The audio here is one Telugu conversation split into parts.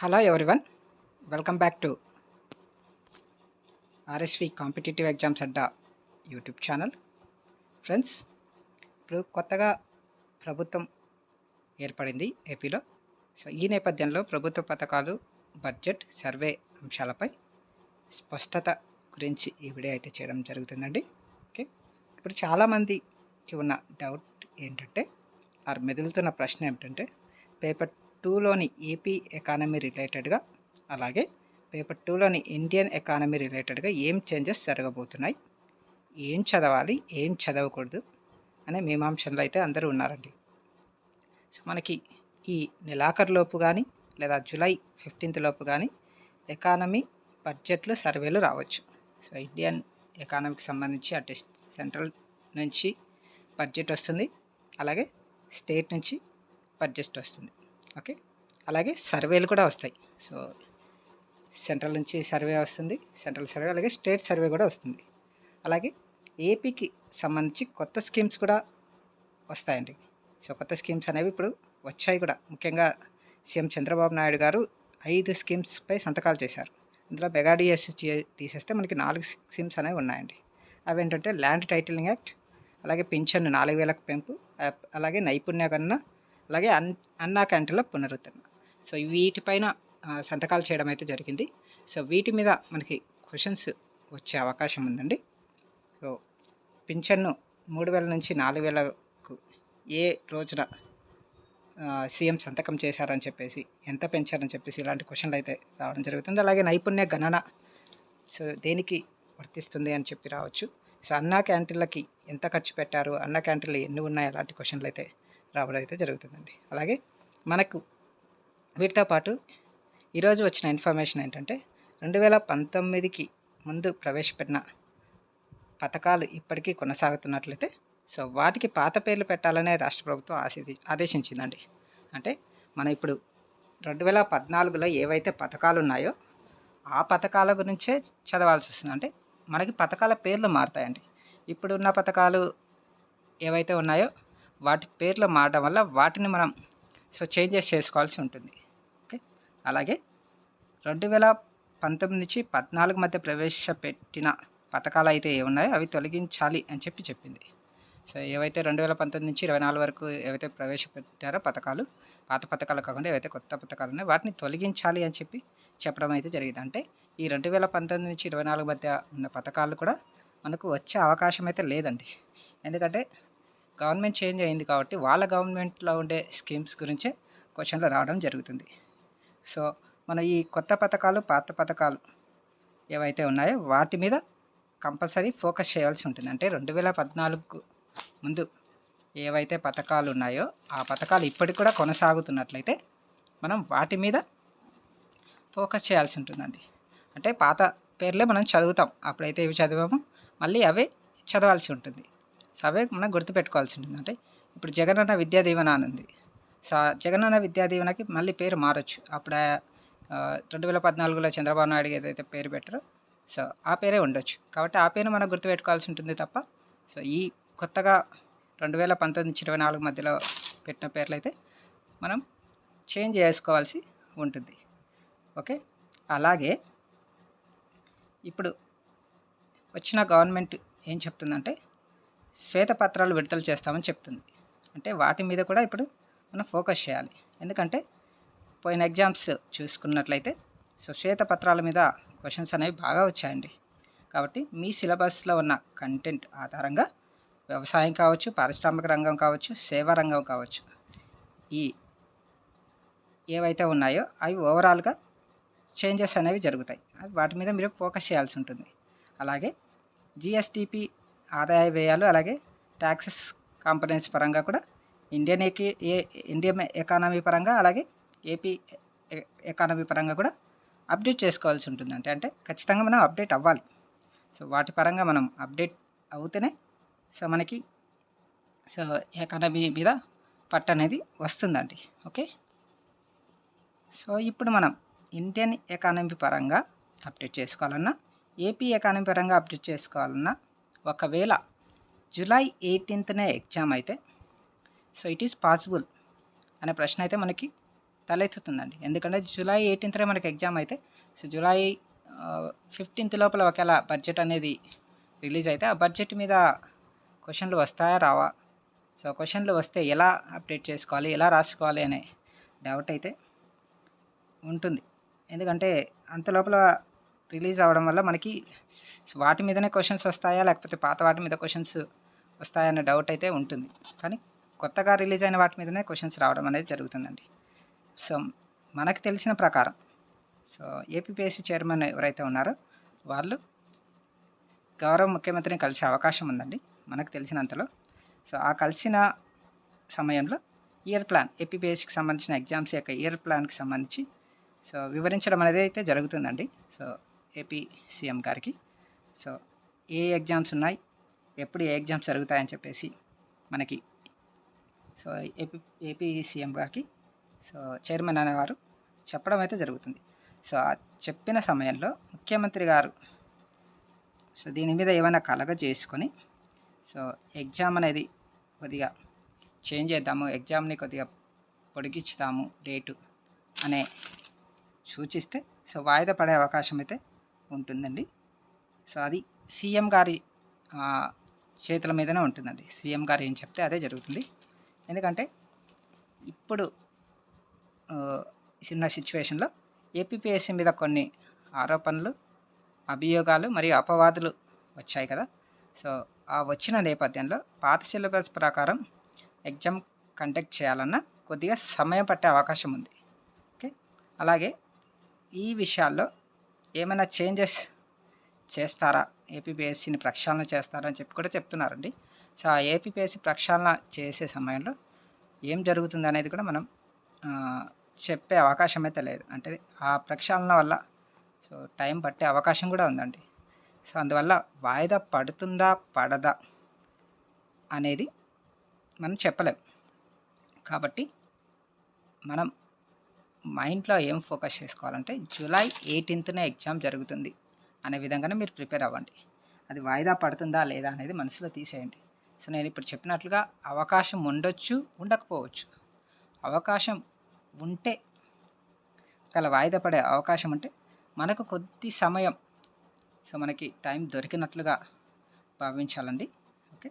Hello everyone welcome back to RSV competitive exams Adda YouTube channel friends ఇప్పుడు కొత్తగా ప్రభుత్వం ఏర్పడింది ఏపీలో. సో ఈ నేపథ్యంలో ప్రభుత్వ పథకాలు బడ్జెట్ సర్వే అంశాలపై స్పష్టత గురించి ఈ వీడియో అయితే చేయడం జరుగుతుందండి. ఓకే ఇప్పుడు చాలామందికి ఉన్న డౌట్ ఏంటంటే వారు మెదులుతున్న ప్రశ్న ఏమిటంటే పేపర్ టూలోని ఏపీ ఎకానమీ రిలేటెడ్గా అలాగే పేపర్ టూలోని ఇండియన్ ఎకానమీ రిలేటెడ్గా ఏం చేంజెస్ జరగబోతున్నాయి? ఏం చదవాలి? ఏం చదవకూడదు? అనే మీమాంసంలో అయితే అందరూ ఉన్నారండి. సో మనకి ఈ నెలాఖరులోపు కానీ లేదా జూలై ఫిఫ్టీన్త్ లోపు కానీ ఎకానమీ బడ్జెట్లు సర్వేలు రావచ్చు. సో ఇండియన్ ఎకానమీకి సంబంధించి అటు సెంట్రల్ నుంచి బడ్జెట్ వస్తుంది అలాగే స్టేట్ నుంచి బడ్జెట్ వస్తుంది. ఓకే. అలాగే సర్వేలు కూడా వస్తాయి. సో సెంట్రల్ నుంచి సర్వే వస్తుంది. సెంట్రల్ సర్వే అలాగే స్టేట్ సర్వే కూడా వస్తుంది. అలాగే ఏపీకి సంబంధించి కొత్త స్కీమ్స్ కూడా వస్తాయండి. సో కొత్త స్కీమ్స్ అనేవి ఇప్పుడు వచ్చాయి కూడా. ముఖ్యంగా సీఎం చంద్రబాబు నాయుడు గారు ఐదు స్కీమ్స్పై సంతకాలు చేశారు. ఇందులో బెగాడిఎస్ తీసేస్తే మనకి నాలుగు స్కీమ్స్ అనేవి ఉన్నాయండి. అవి ఏంటంటే ల్యాండ్ టైటిలింగ్ యాక్ట్ అలాగే పింఛన్ నాలుగు వేలకు పెంపు అలాగే నైపుణ్య కన్నా అలాగే అన్ అన్నా క్యాంటీన్లో పునరుద్ధరణ. సో వీటిపైన సంతకాలు చేయడం అయితే జరిగింది. సో వీటి మీద మనకి క్వశ్చన్స్ వచ్చే అవకాశం ఉందండి. సో పింఛన్ను మూడు వేల నుంచి నాలుగు వేలకు ఏ రోజున సీఎం సంతకం చేశారని చెప్పేసి ఎంత పెంచారని చెప్పేసి ఇలాంటి క్వశ్చన్లు అయితే రావడం జరుగుతుంది. అలాగే నైపుణ్య గణన సో దేనికి వర్తిస్తుంది అని చెప్పి రావచ్చు. సో అన్నా క్యాంటీన్లకి ఎంత ఖర్చు పెట్టారు? అన్న క్యాంటీన్లు ఎన్ని ఉన్నాయి? అలాంటి క్వశ్చన్లు అయితే రావడం అయితే జరుగుతుందండి. అలాగే మనకు వీటితో పాటు ఈరోజు వచ్చిన ఇన్ఫర్మేషన్ ఏంటంటే రెండు వేల పంతొమ్మిదికి ముందు ప్రవేశపెట్టిన పథకాలు ఇప్పటికీ కొనసాగుతున్నట్లయితే సో వాటికి పాత పేర్లు పెట్టాలనే రాష్ట్ర ప్రభుత్వం ఆశి ఆదేశించిందండి. అంటే మనం ఇప్పుడు రెండు వేల పద్నాలుగులో ఏవైతే పథకాలు ఉన్నాయో ఆ పథకాల గురించే చదవాల్సి వస్తుంది. అంటే మనకి పథకాల పేర్లు మారుతాయండి. ఇప్పుడున్న పథకాలు ఏవైతే ఉన్నాయో వాటి పేర్లు మారడం వల్ల వాటిని మనం సో చేంజెస్ చేసుకోవాల్సి ఉంటుంది. ఓకే? అలాగే రెండు వేల పంతొమ్మిది నుంచి పద్నాలుగు మధ్య ప్రవేశపెట్టిన పథకాలు అయితే ఏమున్నాయో అవి తొలగించాలి అని చెప్పి చెప్పింది. సో ఏవైతే రెండు వేల పంతొమ్మిది నుంచి ఇరవై నాలుగు వరకు ఏవైతే ప్రవేశపెట్టారో పథకాలు పాత పథకాలు కాకుండా ఏవైతే కొత్త పథకాలు ఉన్నాయో వాటిని తొలగించాలి అని చెప్పి చెప్పడం అయితే జరిగింది. అంటే ఈ రెండు వేల పంతొమ్మిది నుంచి ఇరవై నాలుగు మధ్య ఉన్న పథకాలు కూడా మనకు వచ్చే అవకాశం అయితే లేదండి. ఎందుకంటే గవర్నమెంట్ చేంజ్ అయింది కాబట్టి వాళ్ళ గవర్నమెంట్లో ఉండే స్కీమ్స్ గురించే క్వశ్చన్లు రావడం జరుగుతుంది. సో మన ఈ కొత్త పథకాలు పాత పథకాలు ఏవైతే ఉన్నాయో వాటి మీద కంపల్సరీ ఫోకస్ చేయాల్సి ఉంటుంది. అంటే రెండు వేల పద్నాలుగు ముందు ఏవైతే పథకాలు ఉన్నాయో ఆ పథకాలు ఇప్పటికి కూడా కొనసాగుతున్నట్లయితే మనం వాటి మీద ఫోకస్ చేయాల్సి ఉంటుందండి. అంటే పాత పేర్లే మనం చదువుతాం. అప్పుడైతే ఇవి చదివామో మళ్ళీ అవే చదవాల్సి ఉంటుంది. సో అవే మనం గుర్తుపెట్టుకోవాల్సి ఉంటుంది అంటే ఇప్పుడు జగనన్న విద్యా దీవెన అని ఉంది. సో జగనన్న విద్యా దీవెనకి మళ్ళీ పేరు మారొచ్చు. అప్పుడు రెండు వేల పద్నాలుగులో చంద్రబాబు నాయుడు ఏదైతే పేరు పెట్టారో సో ఆ పేరే ఉండొచ్చు. కాబట్టి ఆ పేరు మనం గుర్తుపెట్టుకోవాల్సి ఉంటుంది తప్ప సో ఈ కొత్తగా రెండు వేల పంతొమ్మిది నుంచి ఇరవై నాలుగు మధ్యలో పెట్టిన పేర్లు అయితే మనం చేంజ్ చేసుకోవాల్సి ఉంటుంది. ఓకే? అలాగే ఇప్పుడు వచ్చిన గవర్నమెంట్ ఏం చెప్తుందంటే శ్వేతపత్రాలు విడుదల చేస్తామని చెప్తుంది. అంటే వాటి మీద కూడా ఇప్పుడు మనం ఫోకస్ చేయాలి. ఎందుకంటే పోయిన ఎగ్జామ్స్ చూసుకున్నట్లయితే సో శ్వేతపత్రాల మీద క్వశ్చన్స్ అనేవి బాగా వచ్చాయండి. కాబట్టి మీ సిలబస్లో ఉన్న కంటెంట్ ఆధారంగా వ్యవసాయం కావచ్చు పారిశ్రామిక రంగం కావచ్చు సేవా రంగం కావచ్చు ఈ ఏవైతే ఉన్నాయో అవి ఓవరాల్గా చేంజెస్ అనేవి జరుగుతాయి. వాటి మీద మీరు ఫోకస్ చేయాల్సి ఉంటుంది. అలాగే జిఎస్టిపి ఆదాయ వ్యయాలు అలాగే ట్యాక్సెస్ కాంపనెన్స్ పరంగా కూడా ఇండియన్ ఏకి ఏ ఇండియన్ ఎకానమీ పరంగా అలాగే ఏపీ ఎకానమీ పరంగా కూడా అప్డేట్ చేసుకోవాల్సి ఉంటుంది అంటే అంటే ఖచ్చితంగా మనం అప్డేట్ అవ్వాలి. సో వాటి పరంగా మనం అప్డేట్ అవుతేనే సో మనకి సో ఎకానమీ మీద పట్టు అనేది వస్తుందండి. ఓకే? సో ఇప్పుడు మనం ఇండియన్ ఎకానమీ పరంగా అప్డేట్ చేసుకోవాలన్నా ఏపీ ఎకానమీ పరంగా అప్డేట్ చేసుకోవాలన్నా ఒకవేళ జూలై ఎయిటీన్త్నే ఎగ్జామ్ అయితే సో ఇట్ ఈస్ పాసిబుల్ అనే ప్రశ్న అయితే మనకి తలెత్తుతుందండి. ఎందుకంటే జూలై ఎయిటీన్త్నే మనకి ఎగ్జామ్ అయితే సో జూలై ఫిఫ్టీన్త్ లోపల ఒకవేళ బడ్జెట్ అనేది రిలీజ్ అయితే ఆ బడ్జెట్ మీద క్వశ్చన్లు వస్తాయా రావా? సో క్వశ్చన్లు వస్తే ఎలా అప్డేట్ చేసుకోవాలి ఎలా రాసుకోవాలి అనే డౌట్ అయితే ఉంటుంది. ఎందుకంటే అంత లోపల రిలీజ్ అవ్వడం వల్ల మనకి వాటి మీదనే క్వశ్చన్స్ వస్తాయా లేకపోతే పాత వాటి మీద క్వశ్చన్స్ వస్తాయా అనే డౌట్ అయితే ఉంటుంది. కానీ కొత్తగా రిలీజ్ అయిన వాటి మీదనే క్వశ్చన్స్ రావడం అనేది జరుగుతుందండి. సో మనకు తెలిసిన ప్రకారం సో ఏపీపీఎస్సీ చైర్మన్ ఎవరైతే ఉన్నారో వాళ్ళు గౌరవ ముఖ్యమంత్రిని కలిసే అవకాశం ఉందండి మనకు తెలిసినంతలో. సో ఆ కలిసిన సమయంలో ఇయర్ ప్లాన్ ఏపీపీఎస్సీకి సంబంధించిన ఎగ్జామ్స్ యొక్క ఇయర్ ప్లాన్కి సంబంధించి సో వివరించడం అనేది అయితే జరుగుతుందండి. సో ఏపీ సీఎం గారికి. సో ఏ ఎగ్జామ్స్ ఉన్నాయి ఎప్పుడు ఏ ఎగ్జామ్స్ జరుగుతాయని చెప్పేసి మనకి సో ఏపీ ఏపీ సీఎం గారికి సో చైర్మన్ అనేవారు చెప్పడం అయితే జరుగుతుంది. సో ఆ చెప్పిన సమయంలో ముఖ్యమంత్రి గారు సో దీని మీద ఏమైనా కలగ చేసుకొని సో ఎగ్జామ్ అనేది కొద్దిగా చేంజ్ చేద్దాము ఎగ్జామ్ని కొద్దిగా పొడిగించుతాము డేటు అనే సూచిస్తే సో వాయిదా పడే అవకాశం అయితే ఉంటుందండి. సో అది సీఎం గారి చేతుల మీదనే ఉంటుందండి. సీఎం గారు ఏం చెప్తే అదే జరుగుతుంది. ఎందుకంటే ఇప్పుడు చిన్న సిచ్యువేషన్లో ఏపీపీఎస్సీ మీద కొన్ని ఆరోపణలు అభియోగాలు మరియు అపవాదులు వచ్చాయి కదా. సో ఆ వచ్చిన నేపథ్యంలో పాత సిలబస్ ప్రకారం ఎగ్జామ్ కండక్ట్ చేయాలన్నా కొద్దిగా సమయం పట్టే అవకాశం ఉంది. ఓకే? అలాగే ఈ విషయాల్లో ఏమైనా చేంజెస్ చేస్తారా? ఏపీపీఎస్సీని ప్రక్షాళన చేస్తారా అని చెప్పి కూడా చెప్తున్నారండి. సో ఆ ఏపీపీఎస్సీ ప్రక్షాళన చేసే సమయంలో ఏం జరుగుతుంది అనేది కూడా మనం చెప్పే అవకాశం అయితే లేదు. అంటే ఆ ప్రక్షాళన వల్ల సో టైం పట్టే అవకాశం కూడా ఉందండి. సో అందువల్ల వాయిదా పడుతుందా పడదా అనేది మనం చెప్పలేం. కాబట్టి మనం మైండ్లో ఏం ఫోకస్ చేసుకోవాలంటే జూలై ఎయిటీన్త్నే ఎగ్జామ్ జరుగుతుంది అనే విధంగానే మీరు ప్రిపేర్ అవ్వండి. అది వాయిదా పడుతుందా లేదా అనేది మనసులో తీసేయండి. సో నేను ఇప్పుడు చెప్పినట్లుగా అవకాశం ఉండొచ్చు ఉండకపోవచ్చు. అవకాశం ఉంటే ఒకవేళ వాయిదా పడే అవకాశం ఉంటే మనకు కొద్ది సమయం సో మనకి టైం దొరికినట్లుగా భావించాలండి. ఓకే?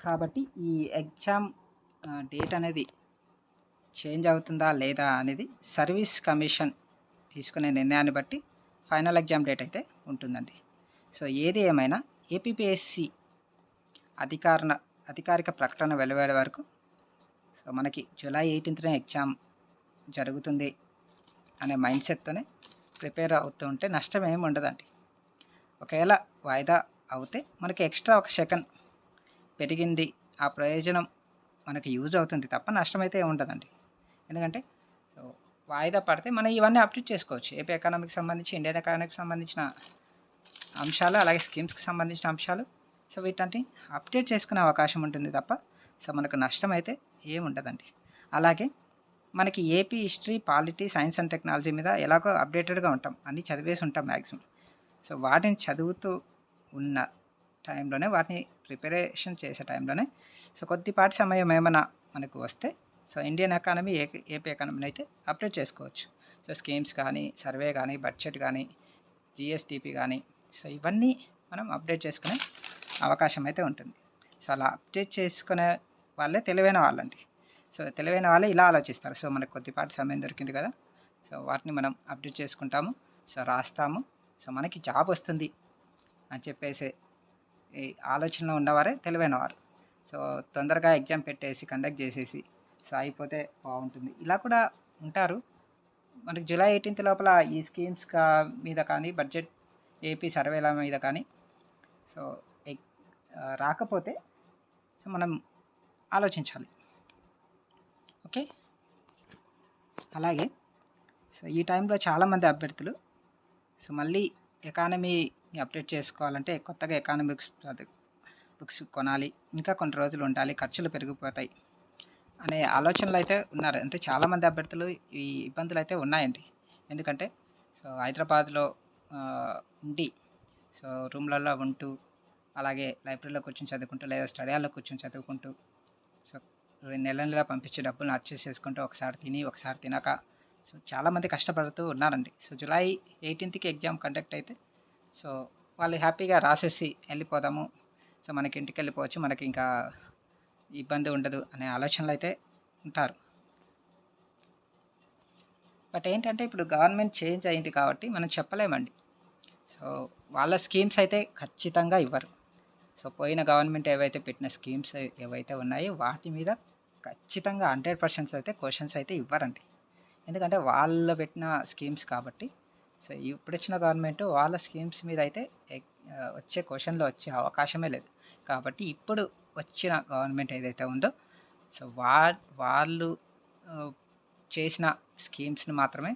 కాబట్టి ఈ ఎగ్జామ్ డేట్ అనేది చేంజ్ అవుతుందా లేదా అనేది సర్వీస్ కమిషన్ తీసుకునే నిర్ణయాన్ని బట్టి ఫైనల్ ఎగ్జామ్ డేట్ అయితే ఉంటుందండి. సో ఏది ఏమైనా ఏపీపీఎస్సి అధికారణ అధికారిక ప్రకటన వెలువడే వరకు సో మనకి జూలై ఎయిటీన్త్నే ఎగ్జామ్ జరుగుతుంది అనే మైండ్ సెట్తోనే ప్రిపేర్ అవుతూ ఉంటే నష్టం ఏమి ఉండదండి. ఒకవేళ వాయిదా అవుతే మనకి ఎక్స్ట్రా ఒక సెకండ్ పెరిగింది ఆ ప్రయోజనం మనకి యూజ్ అవుతుంది తప్ప నష్టం అయితే ఏమి ఉండదండి. ఎందుకంటే సో వాయిదా పడితే మనం ఇవన్నీ అప్డేట్ చేసుకోవచ్చు. ఏపీ ఎకానమీకి సంబంధించి ఇండియన్ ఎకానమీకి సంబంధించిన అంశాలు అలాగే స్కీమ్స్కి సంబంధించిన అంశాలు. సో వీటంటి అప్డేట్ చేసుకునే అవకాశం ఉంటుంది తప్ప సో మనకు నష్టం అయితే ఏమి ఉండదండి. అలాగే మనకి AP history polity science and technology మీద ఎలాగో అప్డేటెడ్గా ఉంటాం. అన్నీ చదివేసి ఉంటాం మ్యాక్సిమం సో వాటిని చదువుతూ ఉన్న టైంలోనే వాటిని ప్రిపరేషన్ చేసే టైంలోనే సో కొద్దిపాటి సమయం ఏమైనా మనకు వస్తే సో ఇండియన్ ఎకానమీ ఏ ఏపీ ఎకానమీని అయితే అప్డేట్ చేసుకోవచ్చు. సో స్కీమ్స్ కానీ సర్వే కానీ బడ్జెట్ కానీ జిఎస్టిపి కానీ సో ఇవన్నీ మనం అప్డేట్ చేసుకునే అవకాశం అయితే ఉంటుంది. సో అలా అప్డేట్ చేసుకునే వాళ్ళే తెలివైన వాళ్ళండి. సో తెలివైన వాళ్ళే ఇలా ఆలోచిస్తారు. సో మనకు కొద్దిపాటి సమయం దొరికింది కదా సో వాటిని మనం అప్డేట్ చేసుకుంటాము సో రాస్తాము సో మనకి జాబ్ వస్తుంది అని చెప్పేసి ఈ ఆలోచనలో ఉన్నవారే తెలివైన వారు. సో తొందరగా ఎగ్జామ్ పెట్టేసి కండక్ట్ చేసేసి సాగిపోతే బాగుంటుంది. ఇలా కూడా ఉంటారు. మనకి జూలై ఎయిటీన్త్ లోపల ఈ స్కీమ్స్ కా మీద కానీ బడ్జెట్ ఏపీ సర్వేల మీద కానీ సో రాకపోతే సో మనం ఆలోచించాలి. ఓకే? అలాగే సో ఈ టైంలో చాలామంది అభ్యర్థులు సో మళ్ళీ ఎకానమీని అప్డేట్ చేసుకోవాలంటే కొత్తగా ఎకానమిక్స్ బుక్స్ కొనాలి. ఇంకా కొన్ని రోజులు ఉండాలి. ఖర్చులు పెరిగిపోతాయి. అనే ఆలోచనలు అయితే ఉన్నారు. అంటే చాలామంది అభ్యర్థులు ఈ ఇబ్బందులు అయితే ఉన్నాయండి. ఎందుకంటే సో హైదరాబాద్లో ఉండి సో రూమ్లలో ఉంటూ అలాగే లైబ్రరీలో కూర్చొని చదువుకుంటూ లేదా స్టడీ హాల్లో కూర్చొని చదువుకుంటూ సో నెల నెల పంపించే డబ్బులు అర్చేస్ చేసుకుంటూ ఒకసారి తిని ఒకసారి తినక సో చాలామంది కష్టపడుతూ ఉన్నారండి. సో జూలై ఎయిటీన్త్కి ఎగ్జామ్ కండక్ట్ అయితే సో వాళ్ళు హ్యాపీగా రాసేసి వెళ్ళిపోదాము. సో మనకి ఇంటికి వెళ్ళిపోవచ్చు మనకి ఇంకా ఇబ్బంది ఉండదు అనే ఆలోచనలు అయితే ఉంటారు. బట్ ఏంటంటే ఇప్పుడు గవర్నమెంట్ చేంజ్ అయింది కాబట్టి మనం చెప్పలేమండి. సో వాళ్ళ స్కీమ్స్ అయితే ఖచ్చితంగా ఇవ్వరు. సో పోయిన గవర్నమెంట్ ఏవైతే పెట్టిన స్కీమ్స్ ఏవైతే ఉన్నాయో వాటి మీద ఖచ్చితంగా హండ్రెడ్ పర్సెంట్స్ అయితే క్వశ్చన్స్ అయితే ఇవ్వరండి. ఎందుకంటే వాళ్ళు పెట్టిన స్కీమ్స్ కాబట్టి సో ఇప్పుడు వచ్చిన గవర్నమెంట్ వాళ్ళ స్కీమ్స్ మీద అయితే వచ్చే క్వశ్చన్లో వచ్చే అవకాశమే లేదు. కాబట్టి ఇప్పుడు వచ్చిన గవర్నమెంట్ ఏదైతే ఉందో సో వా వాళ్ళు చేసిన స్కీమ్స్ని మాత్రమే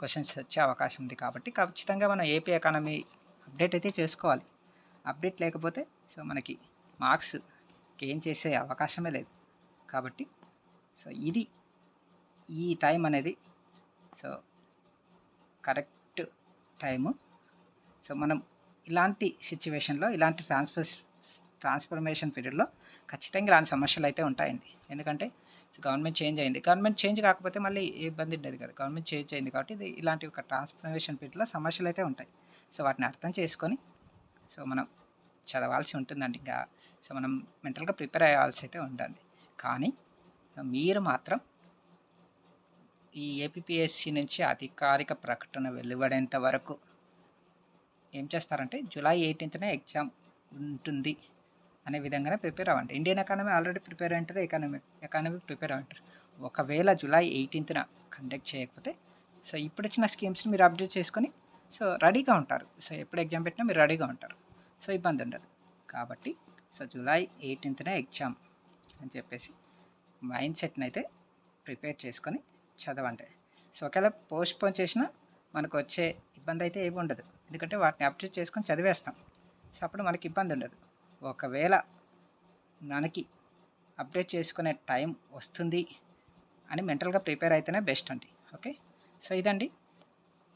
క్వశ్చన్స్ వచ్చే అవకాశం ఉంది కాబట్టి ఖచ్చితంగా మనం ఏపీ ఎకానమీ అప్డేట్ అయితే చేసుకోవాలి. అప్డేట్ లేకపోతే సో మనకి మార్క్స్ గెయిన్ చేసే అవకాశమే లేదు. కాబట్టి సో ఇది ఈ టైం అనేది సో కరెక్ట్ టైము. సో మనం ఇలాంటి సిచ్యువేషన్లో ఇలాంటి ట్రాన్స్ఫర్ ట్రాన్స్ఫర్మేషన్ పీరియడ్లో ఖచ్చితంగా ఇలాంటి సమస్యలు అయితే ఉంటాయండి. ఎందుకంటే గవర్నమెంట్ చేంజ్ అయింది. గవర్నమెంట్ చేంజ్ కాకపోతే మళ్ళీ ఇబ్బంది ఉండేది కదా. గవర్నమెంట్ చేంజ్ అయింది కాబట్టి ఇది ఇలాంటి ఒక ట్రాన్స్ఫర్మేషన్ పీరియడ్లో సమస్యలు అయితే ఉంటాయి. సో వాటిని అర్థం చేసుకొని సో మనం చదవాల్సి ఉంటుందండి. ఇంకా సో మనం మెంటల్గా ప్రిపేర్ అయ్యాల్సి అయితే ఉందండి. కానీ మీరు మాత్రం ఈ ఏపీఎస్సి నుంచి అధికారిక ప్రకటన వెలువడేంత వరకు ఏం చేస్తారంటే జూలై ఎయిటీన్త్నే ఎగ్జామ్ ఉంటుంది. అనే విధంగానే ప్రిపేర్ అవ్వండి. ఇండియన్ ఎకానమీ ఆల్రెడీ ప్రిపేర్ అంటారు ఎకానమీ ఎకానమీ ప్రిపేర్ అంటారు ఒకవేళ జూలై ఎయిటీన్త్న కండక్ట్ చేయకపోతే సో ఇప్పుడు వచ్చిన స్కీమ్స్ని మీరు అప్డేట్ చేసుకొని సో రెడీగా ఉంటారు. సో ఎప్పుడు ఎగ్జామ్ పెట్టినా మీరు రెడీగా ఉంటారు. సో ఇబ్బంది ఉండదు. కాబట్టి సో జూలై ఎయిటీన్త్నే ఎగ్జామ్ అని చెప్పేసి మైండ్ సెట్ని అయితే ప్రిపేర్ చేసుకొని చదవండి. సో ఒకవేళ పోస్ట్ పోన్ చేసినా మనకు వచ్చే ఇబ్బంది అయితే ఏమి ఉండదు. ఎందుకంటే వాటిని అప్డేట్ చేసుకొని చదివేస్తాం. సో అప్పుడు మనకి ఇబ్బంది ఉండదు. ఒకవేళ మనకి అప్డేట్ చేసుకునే టైం వస్తుంది అని మెంటల్గా ప్రిపేర్ అయితేనే బెస్ట్ అండి. ఓకే? సో ఇదండి.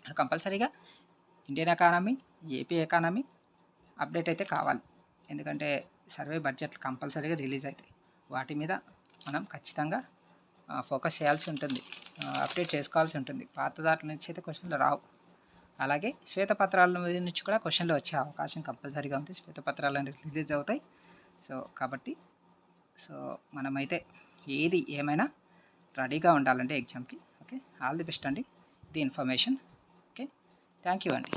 కంపల్సరీగా Indian economy AP economy update అయితే కావాలి. ఎందుకంటే సర్వే బడ్జెట్లు కంపల్సరీగా రిలీజ్ అవుతాయి. వాటి మీద మనం ఖచ్చితంగా ఫోకస్ చేయాల్సి ఉంటుంది. అప్డేట్ చేసుకోవాల్సి ఉంటుంది. పాత దాంట్ల నుంచి అయితే క్వశ్చన్లు రావు. అలాగే శ్వేతపత్రాల నుంచి కూడా క్వశ్చన్లు వచ్చే అవకాశం కంపల్సరీగా ఉంది. శ్వేతపత్రాలు రిలీజ్ అవుతాయి. సో కాబట్టి సో మనమైతే ఏది ఏమైనా రెడీగా ఉండాలంటే ఎగ్జామ్కి ఓకే? ఆల్ ది బెస్ట్ అండి. ఇది ఇన్ఫర్మేషన్. ఓకే? థ్యాంక్ యూ అండి.